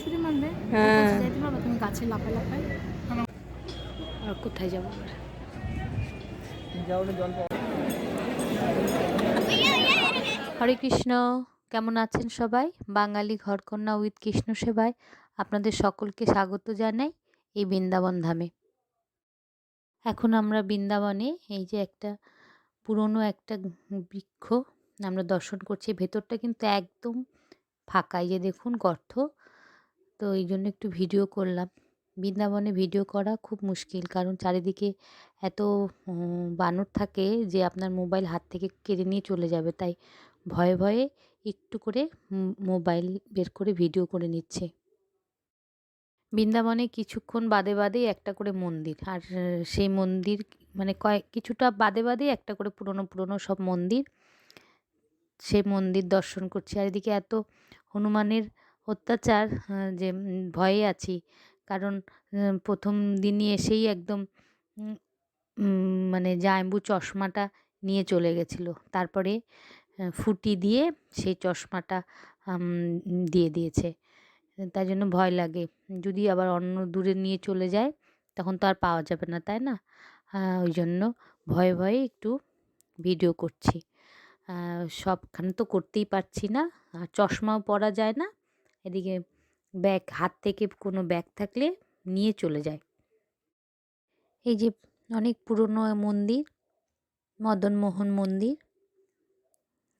ছুরি মারবে হ্যাঁ। তুমি গাছে লাফায় লাফায় আর কোথায় যাব হরে কৃষ্ণ কেমন আছেন সবাই? বাঙালি ঘরকন্যা উইথ কৃষ্ণ সেবায় আপনাদের সকলকে স্বাগত জানাই এই বৃন্দাবন ধামে। এখন আমরা বৃন্দাবনে এই যে একটা পুরনো একটা বৃক্ষ আমরা দর্শন করছি। ভেতরটা কিন্তু একদম ফাঁকা এই যে দেখুন গর্ত। তো এই জন্য একটু ভিডিও করলাম। বৃন্দাবনে ভিডিও করা খুব মুশকিল কারণ চারিদিকে এত বানর থাকে যে আপনার মোবাইল হাত থেকে কেড়ে নিয়ে চলে যাবে। তাই ভয়ে ভয়ে একটু করে মোবাইল বের করে ভিডিও করে নিচ্ছে। বৃন্দাবনে কিছুক্ষণ বাদে বাদেই একটা করে মন্দির আর সেই মন্দির মানে কয়েক, কিছুটা বাদে বাদেই একটা করে পুরনো পুরনো সব মন্দির। সেই মন্দির দর্শন করছি। আর এদিকে এত হনুমানের অত্যাচার যে ভয়ে আছি। কারণ প্রথম দিনই এসেই একদম মানে জাম্বু চশমাটা নিয়ে চলে গেছিল। তারপরে ফুটি দিয়ে সেই চশমাটা দিয়ে দিয়েছে। তাই জন্য ভয় লাগে। যদি আবার অন্য দূরে নিয়ে চলে যায়, তখন তো আর পাওয়া যাবে না, তাই না? ওই জন্য ভয়ে ভয়ে একটু ভিডিও করছি। সবখানে তো করতেই পারছি না। আর চশমাও পরা যায় না। এদিকে ব্যাগ, হাত থেকে কোনো ব্যাগ থাকলে নিয়ে চলে যায়। এই যে অনেক পুরনো মন্দির মদনমোহন মন্দির,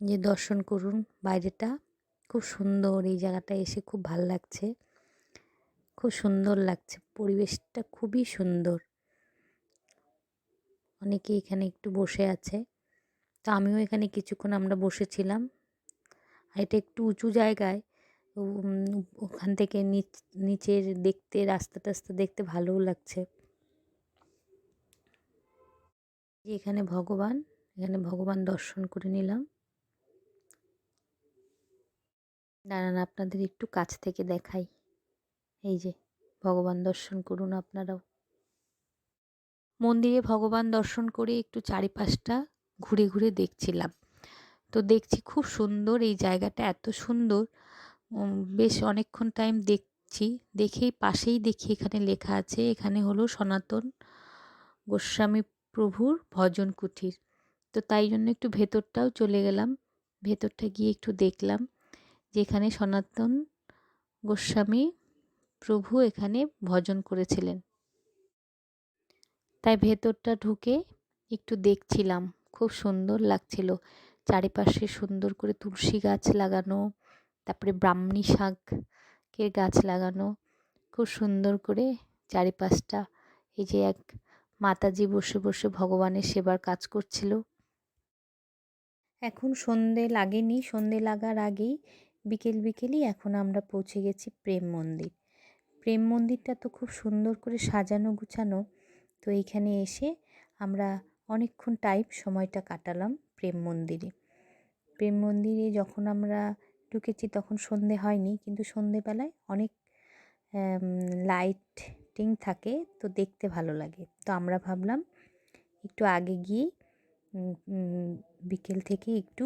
যে দর্শন করুন বাইরেটা, খুব সুন্দর এই জায়গাটা এসে খুব ভালো লাগছে। খুব সুন্দর লাগছে, পরিবেশটা খুবই সুন্দর। অনেকে এখানে একটু বসে আছে, তো আমিও এখানে কিছুক্ষণ আমরা বসেছিলাম। আর এটা একটু উঁচু জায়গায় ওখান থেকে নিচ, নিচের দেখতে, রাস্তা টাস্তা দেখতে ভালোও লাগছে। এখানে ভগবান এখানে ভগবান দর্শন করে নিলাম। দাঁড়ান, আপনাদের একটু কাছ থেকে দেখাই। এই যে, ভগবান দর্শন করুন আপনারাও। মন্দিরে ভগবান দর্শন করে একটু চারিপাশটা ঘুরে ঘুরে দেখছিলাম। তো দেখছি খুব সুন্দর এই জায়গাটা, এত সুন্দর। বেশ অনেকক্ষণ টাইম দেখছি। দেখেই পাশেই দেখি এখানে লেখা আছে, এখানে হলো সনাতন গোস্বামী প্রভুর ভজন কুঠির। তো তাই জন্য একটু ভেতরটাও চলে গেলাম। ভেতরটা গিয়ে একটু দেখলাম যেখানে সনাতন গোস্বামী প্রভু এখানে ভজন করেছিলেন। তাই ভেতরটা ঢুকে একটু দেখছিলাম। খুব সুন্দর লাগছিল। চারিপাশে সুন্দর করে তুলসী গাছ লাগানো তারপরে ব্রাহ্মী শাকের গাছ লাগানো। খুব সুন্দর করে চারিপাশটা, এই যে এক মাতাজি বসে বসে ভগবানের সেবার কাজ করছিল। এখন সন্ধে লাগেনি, সন্ধে লাগার আগেই বিকেল বিকেলই এখন আমরা পৌঁছে গেছি প্রেম মন্দির। প্রেম মন্দিরটা তো খুব সুন্দর করে সাজানো গুছানো। তো এইখানে এসে আমরা অনেকক্ষণ টাইম সময়টা কাটালাম প্রেম মন্দিরে। প্রেম মন্দিরে যখন আমরা ঢুকেছি তখন সন্ধে হয়নি, কিন্তু সন্ধেবেলায় অনেক লাইটিং থাকে, তো দেখতে ভালো লাগে। তো আমরা ভাবলাম একটু আগে গিয়ে বিকেল থেকে একটু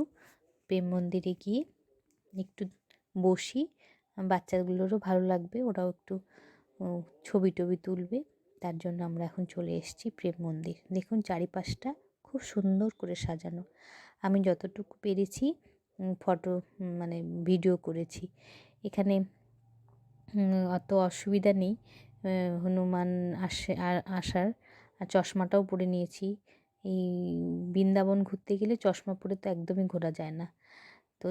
প্রেম মন্দিরে গিয়ে একটু বসি, বাচ্চাগুলোরও ভালো লাগবে, ওরাও একটু ছবি টবি তুলবে, তার জন্য আমরা এখন চলে এসেছি প্রেম মন্দির। দেখুন চারিপাশটা খুব সুন্দর করে সাজানো। আমি যতটুকু পেরেছি ফটো মানে ভিডিও করেছি। এখানে অত অসুবিধা নেই। হনুমান আসে আসার। আর চশমাটাও পরে নিয়েছি। এই বৃন্দাবন ঘুরতে গেলে চশমা পরে তো একদমই ঘোরা যায় না। তো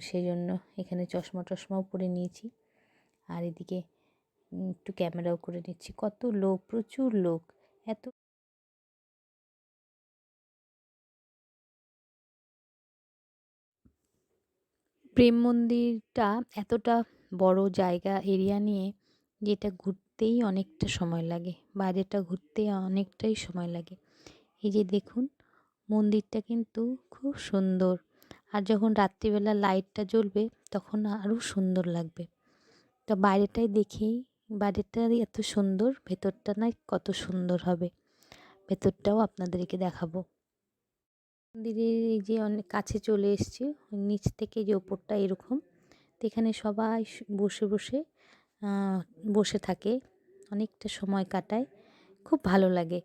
সেই জন্য এখানে চশমা টশমাও পরে নিয়েছি। আর এদিকে একটু ক্যামেরাও করে নিচ্ছি। কত লোক, প্রচুর লোক। এত প্রেম মন্দিরটা এতটা বড় জায়গা, এরিয়া নিয়ে যেটা ঘুরতেই অনেকটা সময় লাগে, বাইরেটা ঘুরতে অনেকটাই সময় লাগে। এই যে দেখুন, মন্দিরটা কিন্তু খুব সুন্দর। আর যখন রাত্রিবেলা লাইটটা জ্বলবে, তখন আরও সুন্দর লাগবে। তো বাইরেটাই দেখেই বাইরেটা এত সুন্দর, ভেতরটা না কত সুন্দর হবে। ভেতরটাও আপনাদেরকে দেখাবো। মন্দিরের এই যে অনেক কাছে চলে এসেছি, নিচ থেকে যে ওপরটা এরকম, তো এখানে সবাই বসে বসে বসে থাকে, অনেকটা সময় কাটায়, খুব ভালো লাগে,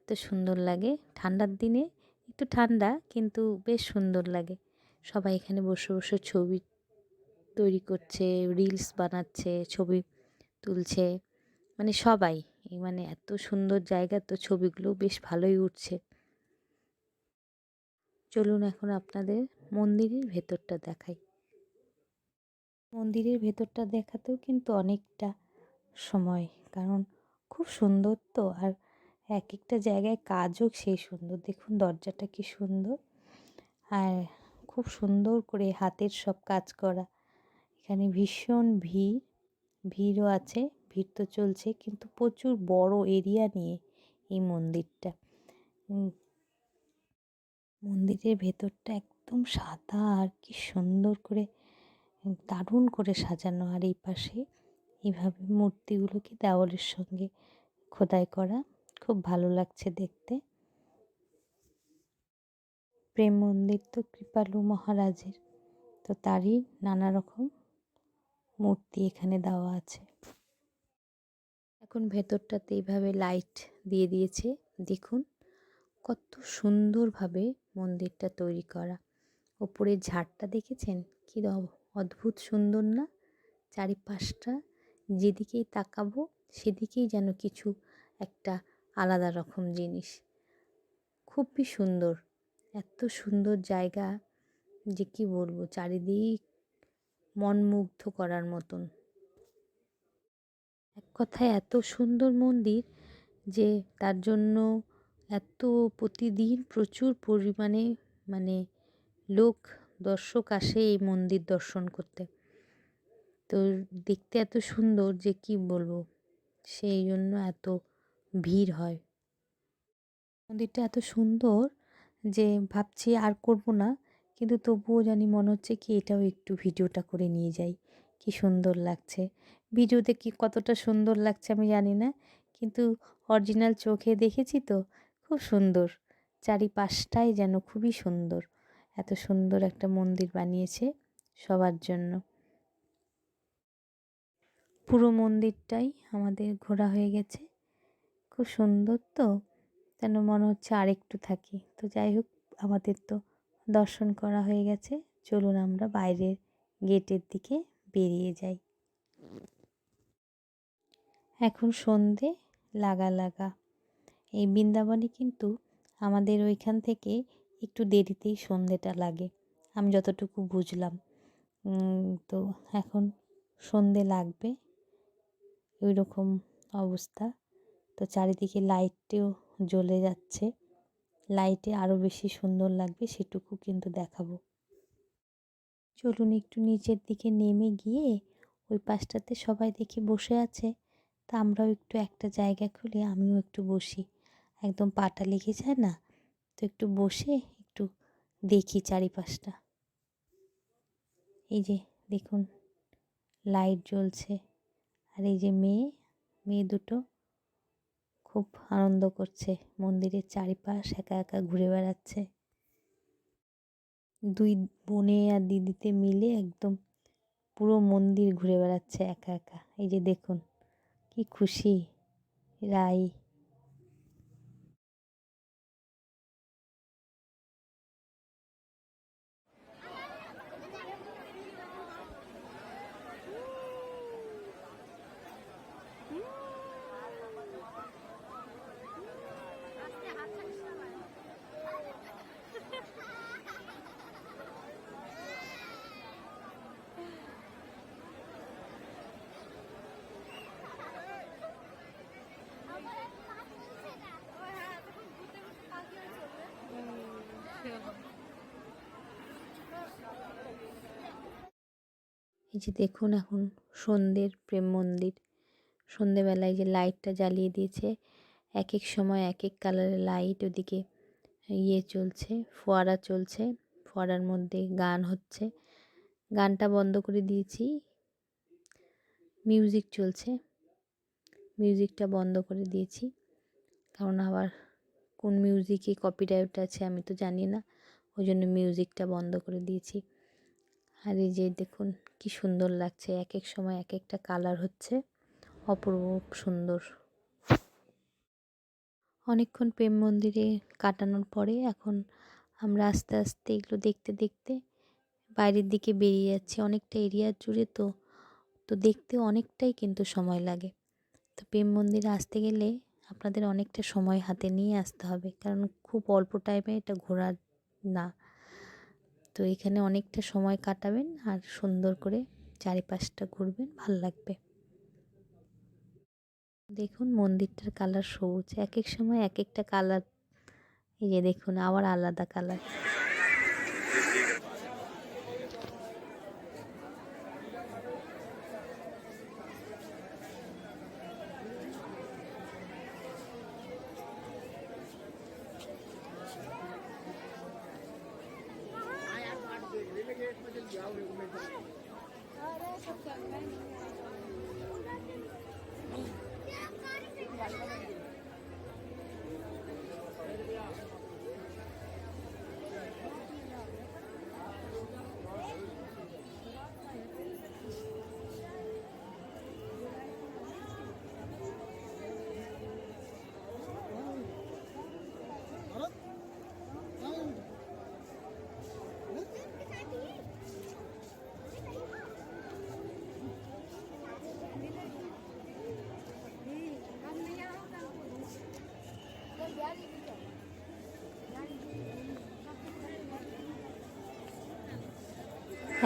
এত সুন্দর লাগে, ঠান্ডার দিনে একটু ঠান্ডা কিন্তু বেশ সুন্দর লাগে, সবাই এখানে বসে বসে ছবি তৈরি করছে, রিলস বানাচ্ছে, ছবি তুলছে মানে সবাই মানে এত সুন্দর জায়গা, তো ছবিগুলো বেশ ভালোই উঠছে। চলুন এখন আপনাদের মন্দিরের ভেতরটা দেখাই। মন্দিরের ভেতরটা দেখাতেও কিন্তু অনেকটা সময়, কারণ খুব সুন্দর তো, আর এক একটা জায়গায় কাজও সেই সুন্দর। দেখুন দরজাটা কি সুন্দর, আর খুব সুন্দর করে হাতের সব কাজ করা। এখানে ভীষণ ভিড়, ভিড়ও আছে, ভিড় তো চলছে, কিন্তু প্রচুর বড় এরিয়া নিয়ে এই মন্দিরটা। মন্দিরের ভেতরটা একদম সাদা আর কি সুন্দর করে, দারুণ করে সাজানো। আর এই পাশে এইভাবে মূর্তিগুলোকে দেওয়ালের সঙ্গে খোদাই করা খুব ভালো লাগছে দেখতে। প্রেম মন্দির তো কৃপালু মহারাজের, তো তারই নানা রকম মূর্তি এখানে দেওয়া আছে। এখন ভেতরটাতে এইভাবে লাইট দিয়ে দিয়েছে, দেখুন কত সুন্দরভাবে মন্দিরটা তৈরি করা। ওপরের ঝাড়টা দেখেছেন? কী অদ্ভুত সুন্দর না? চারিপাশটা যেদিকেই তাকাবো সেদিকেই যেন কিছু একটা আলাদা রকম জিনিস। খুবই সুন্দর। এত সুন্দর জায়গা যে কি বলব, চারিদিক মনমুগ্ধ করার মতন। এক কথায় এত সুন্দর মন্দির যে তার জন্য এত প্রতিদিন প্রচুর পরিমাণে মানে লোক, দর্শক আসে এই মন্দির দর্শন করতে। তো দেখতে এত সুন্দর যে কি বলব সেই জন্য এত ভিড় হয়। মন্দিরটা এত সুন্দর যে ভাবছি আর করব না, কিন্তু তবুও জানি মনে হচ্ছে কি এটাও একটু ভিডিওটা করে নিয়ে যাই, কি সুন্দর লাগছে। ভিডিওতে কি কতটা সুন্দর লাগছে আমি জানি না, কিন্তু অরিজিনাল চোখে দেখেছি তো খুব সুন্দর। চারিপাশটাই যেন খুবই সুন্দর। এত সুন্দর একটা মন্দির বানিয়েছে সবার জন্য। পুরো মন্দিরটাই আমাদের ঘোরা হয়ে গেছে। খুব সুন্দর তো। যেন মনে হচ্ছে আরেকটু থাকি। তো যাই হোক, আমাদের তো দর্শন করা হয়ে গেছে। চলুন আমরা বাইরের গেটের দিকে বেরিয়ে যাই। এখন সন্ধে লাগা লাগা। এই বৃন্দাবনে কিন্তু আমাদের ওইখান থেকে একটু দেরিতেই সন্ধেটা লাগে। আমি যতটুকু বুঝলাম। তো এখন সন্ধে লাগবে। ওই রকম অবস্থা। তো চারিদিকে লাইটটিও জ্বলে যাচ্ছে। লাইটে আরও বেশি সুন্দর লাগবে সেটুকু কিন্তু দেখাবো। চলুন একটু নিচের দিকে নেমে গিয়ে ওই পাশটাতে সবাই দেখি বসে আছে। তা আমরাও একটু একটা জায়গা খুলে আমিও একটু বসি। একদম পাটা লেগে যায় না, তো একটু বসে একটু দেখি চারিপাশটা। এই যে দেখুন, লাইট জ্বলছে আর এই যে মেয়ে মেয়ে দুটো খুব আনন্দ করছে। মন্দিরের চারিপাশ একা একা ঘুরে বেড়াচ্ছে। দুই বোনে আর দিদিতে মিলে একদম পুরো মন্দির ঘুরে বেড়াচ্ছে একা একা। এই যে দেখুন, কি খুশি, রাই। এই যে দেখুন এখন সন্ধ্যের প্রেম মন্দির। সন্ধেবেলায় যে লাইটটা জ্বালিয়ে দিয়েছে এক এক সময় এক এক কালারের লাইট ওদিকে ইয়ে চলছে, ফোয়ারা চলছে, ফোয়ারার মধ্যে গান হচ্ছে। গানটা বন্ধ করে দিয়েছি। মিউজিক চলছে। মিউজিকটা বন্ধ করে দিয়েছি। কারণ আবার কোন মিউজিকে কপিরাইট আছে আমি তো জানি না। ওই জন্য মিউজিকটা বন্ধ করে দিয়েছি। আর এই যে দেখুন কি সুন্দর লাগছে এক এক সময় এক একটা কালার হচ্ছে। অপরূপ সুন্দর। অনেকক্ষণ প্রেম মন্দিরে কাটানোর পরে এখন আমরা আস্তে আস্তে এগুলো দেখতে দেখতে বাইরের দিকে বেরিয়ে যাচ্ছি। অনেকটা এরিয়া জুড়ে তো তো দেখতে অনেকটাই কিন্তু সময় লাগে। তো প্রেম মন্দিরে আসতে গেলে আপনাদের অনেকটা সময় হাতে নিয়ে আসতে হবে। কারণ খুব অল্প টাইমে এটা ঘোরা না। তো এখানে অনেকটা সময় কাটাবেন আর সুন্দর করে চারিপাশটা ঘুরবেন, ভালো লাগবে। দেখুন মন্দিরটার কালার সবুজ এক এক সময় এক একটা কালার। এই যে দেখুন আবার আলাদা কালার।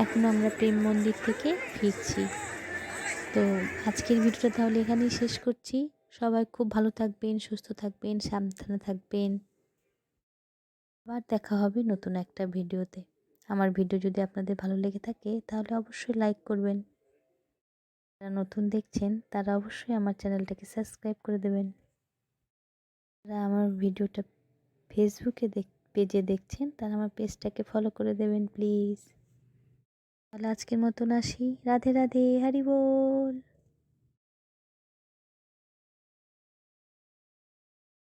এখন আমরা প্রেম মন্দির থেকে ফিরছি। তো আজকের ভিডিওটা তাহলে এখানেই শেষ করছি। সবাই খুব ভালো থাকবেন, সুস্থ থাকবেন, সাবধানে থাকবেন। আবার দেখা হবে নতুন একটা ভিডিওতে। আমার ভিডিও যদি আপনাদের ভালো লেগে থাকে, তাহলে অবশ্যই লাইক করবেন। যারা নতুন দেখছেন, তারা অবশ্যই আমার চ্যানেলটাকে সাবস্ক্রাইব করে দেবেন। যারা আমার ভিডিওটা ফেসবুকে দেখ, পেজে দেখছেন, তারা আমার পেজটাকে ফলো করে দেবেন প্লিজ তাহলে আজকের মতন আসি। রাধে রাধে, হারি বল।